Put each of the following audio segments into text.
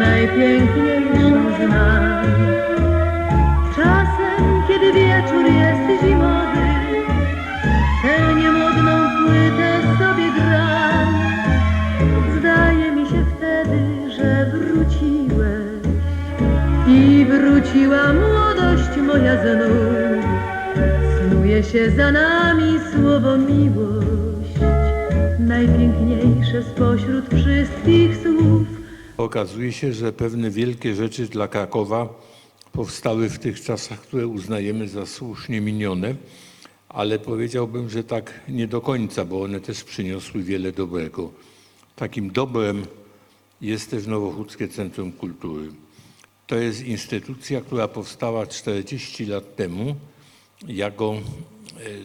najpiękniejszą z nas. Czasem, kiedy wieczór jest zimowy, tę niemodną płytę sobie gram. Zdaje mi się wtedy, że wróciłeś i wróciła młodość moja znów. Snuje się za nami słowo miłość, najpiękniejsze spośród wszystkich słów. Okazuje się, że pewne wielkie rzeczy dla Krakowa powstały w tych czasach, które uznajemy za słusznie minione, ale powiedziałbym, że tak nie do końca, bo one też przyniosły wiele dobrego. Takim dobrem jest też Nowochódzkie Centrum Kultury. To jest instytucja, która powstała 40 lat temu jako e,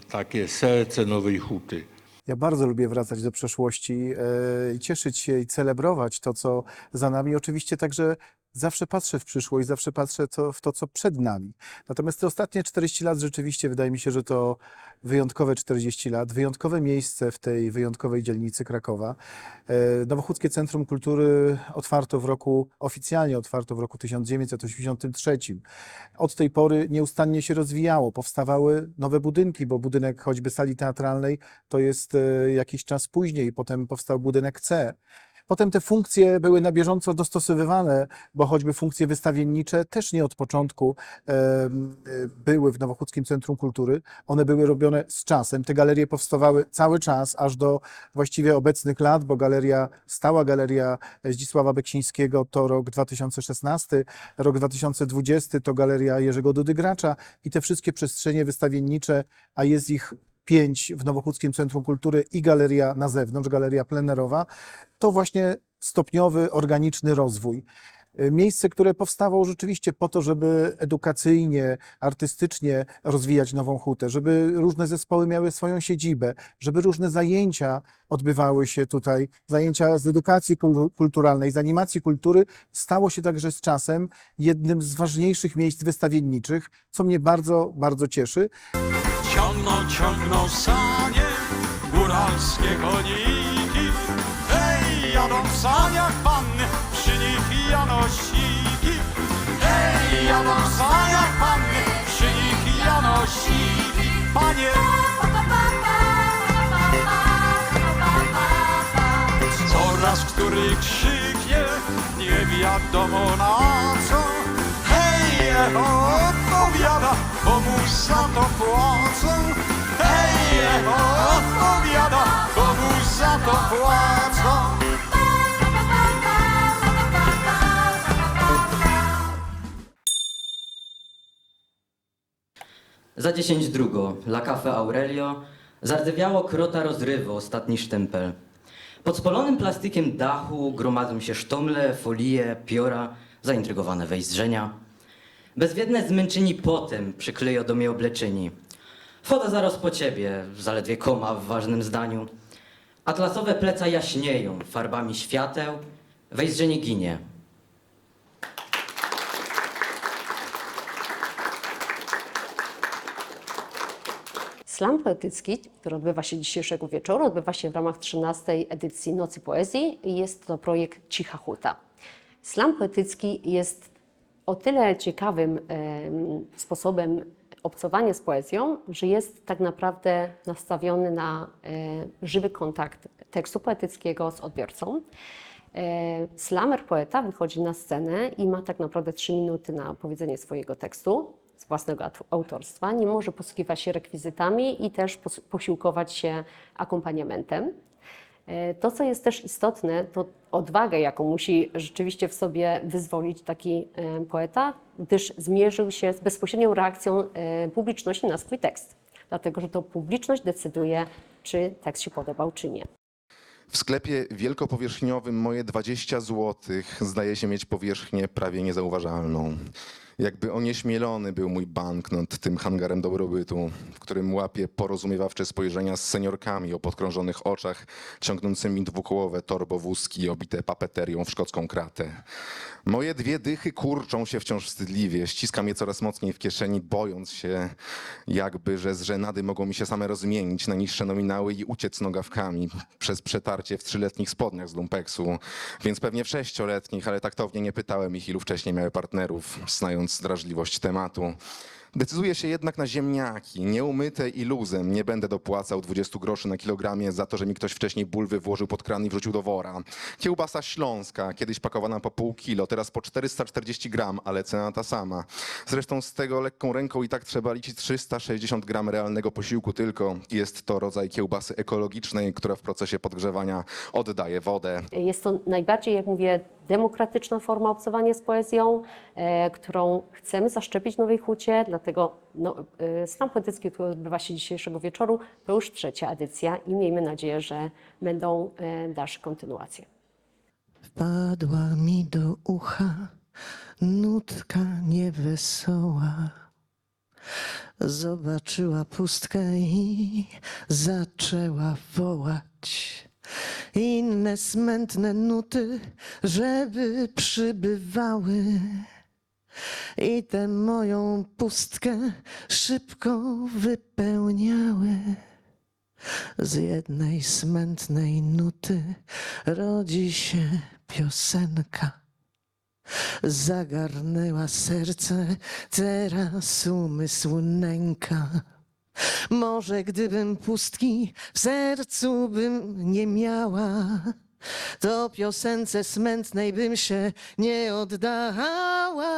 takie serce Nowej Huty. Ja bardzo lubię wracać do przeszłości e, i cieszyć się i celebrować to, co za nami. Oczywiście także zawsze patrzę w przyszłość, zawsze patrzę to, w to, co przed nami. Natomiast te ostatnie 40 lat rzeczywiście wydaje mi się, że to wyjątkowe 40 lat, wyjątkowe miejsce w tej wyjątkowej dzielnicy Krakowa. E, Nowochódzkie Centrum Kultury otwarto w roku, oficjalnie otwarto w roku 1983. Od tej pory nieustannie się rozwijało, powstawały nowe budynki, bo budynek choćby sali teatralnej to jest e, jakiś czas później, potem powstał budynek C. Potem te funkcje były na bieżąco dostosowywane, bo choćby funkcje wystawiennicze też nie od początku były w Nowochódzkim Centrum Kultury. One były robione z czasem. Te galerie powstawały cały czas, aż do właściwie obecnych lat, bo galeria, stała galeria Zdzisława Beksińskiego to rok 2016, rok 2020 to galeria Jerzego Dudy Gracza i te wszystkie przestrzenie wystawiennicze, a jest ich pięć w Nowochódzkim Centrum Kultury i galeria na zewnątrz, galeria plenerowa, to właśnie stopniowy, organiczny rozwój. Y, Miejsce, które powstało rzeczywiście po to, żeby edukacyjnie, artystycznie rozwijać Nową Hutę, żeby różne zespoły miały swoją siedzibę, żeby różne zajęcia odbywały się tutaj, zajęcia z edukacji kul- kulturalnej, z animacji kultury, stało się także z czasem jednym z ważniejszych miejsc wystawienniczych, co mnie bardzo, bardzo cieszy. Ciągną, ciągną sanie góralskie koniki. Hej, jadą w saniach panny, przy nich janosiki. Hej, jadą w saniach panny, przy nich janosiki. Panie, coraz który krzyknie, nie wiadomo na co. Hej, echo odpowiada, bo mu za to płacą. Hej, odpowiada, bo mu za to płacą. Za 10 drugo, La Cafe Aurelio, zardzewiało krota rozrywu, ostatni sztempel. Pod spolonym plastykiem dachu gromadzą się sztomle, folie, piora, zaintrygowane wejzdrzenia. Bezwiedne zmęczeni potem przykleją do mnie obleczyni. Foda zaraz po ciebie, zaledwie koma w ważnym zdaniu. Atlasowe pleca jaśnieją farbami świateł, wejzdrzenie ginie. Slam poetycki, który odbywa się dzisiejszego wieczoru, odbywa się w ramach 13 edycji Nocy Poezji i jest to projekt Cicha Huta. Slam poetycki jest o tyle ciekawym em, sposobem obcowania z poezją, że jest tak naprawdę nastawiony na żywy kontakt tekstu poetyckiego z odbiorcą. Slamer poeta wychodzi na scenę i ma tak naprawdę trzy minuty na powiedzenie swojego tekstu z własnego aut- autorstwa. Nie może posługiwać się rekwizytami i też pos- posiłkować się akompaniamentem. E, To, co jest też istotne, to odwaga, jaką musi rzeczywiście w sobie wyzwolić taki e, poeta, gdyż zmierzył się z bezpośrednią reakcją e, publiczności na swój tekst. Dlatego, że to publiczność decyduje, czy tekst się podobał, czy nie. W sklepie wielkopowierzchniowym moje 20 zł zdaje się mieć powierzchnię prawie niezauważalną. Jakby onieśmielony był mój banknot tym hangarem dobrobytu, w którym łapię porozumiewawcze spojrzenia z seniorkami o podkrążonych oczach, ciągnącymi dwukołowe torbowózki obite papeterią w szkocką kratę. Moje dwie dychy kurczą się wciąż wstydliwie, ściskam je coraz mocniej w kieszeni, bojąc się jakby, że z żenady mogą mi się same rozmienić na niższe nominały i uciec nogawkami przez przetarcie w trzyletnich spodniach z lumpeksu, więc pewnie w sześcioletnich, ale taktownie nie pytałem ich, ilu wcześniej miały partnerów, znając drażliwość tematu. Decyduję się jednak na ziemniaki, nieumyte i luzem. Nie będę dopłacał 20 groszy na kilogramie za to, że mi ktoś wcześniej bulwy włożył pod kran i wrzucił do wora. Kiełbasa śląska, kiedyś pakowana po pół kilo, teraz po 440 gram, ale cena ta sama. Zresztą z tego lekką ręką i tak trzeba liczyć 360 gram realnego posiłku tylko. Jest to rodzaj kiełbasy ekologicznej, która w procesie podgrzewania oddaje wodę. Jest to najbardziej, jak mówię, demokratyczna forma obcowania z poezją, e, którą chcemy zaszczepić Nowej Hucie, dlatego no, e, slam poetycki, który odbywa się dzisiejszego wieczoru, to już trzecia edycja i miejmy nadzieję, że będą e, dalsze kontynuacje. Wpadła mi do ucha nutka niewesoła. Zobaczyła pustkę i zaczęła wołać. Inne smętne nuty, żeby przybywały. I tę moją pustkę szybko wypełniały. Z jednej smętnej nuty rodzi się piosenka. Zagarnęła serce, teraz umysł nęka. Może gdybym pustki w sercu bym nie miała, to piosence smętnej bym się nie oddała.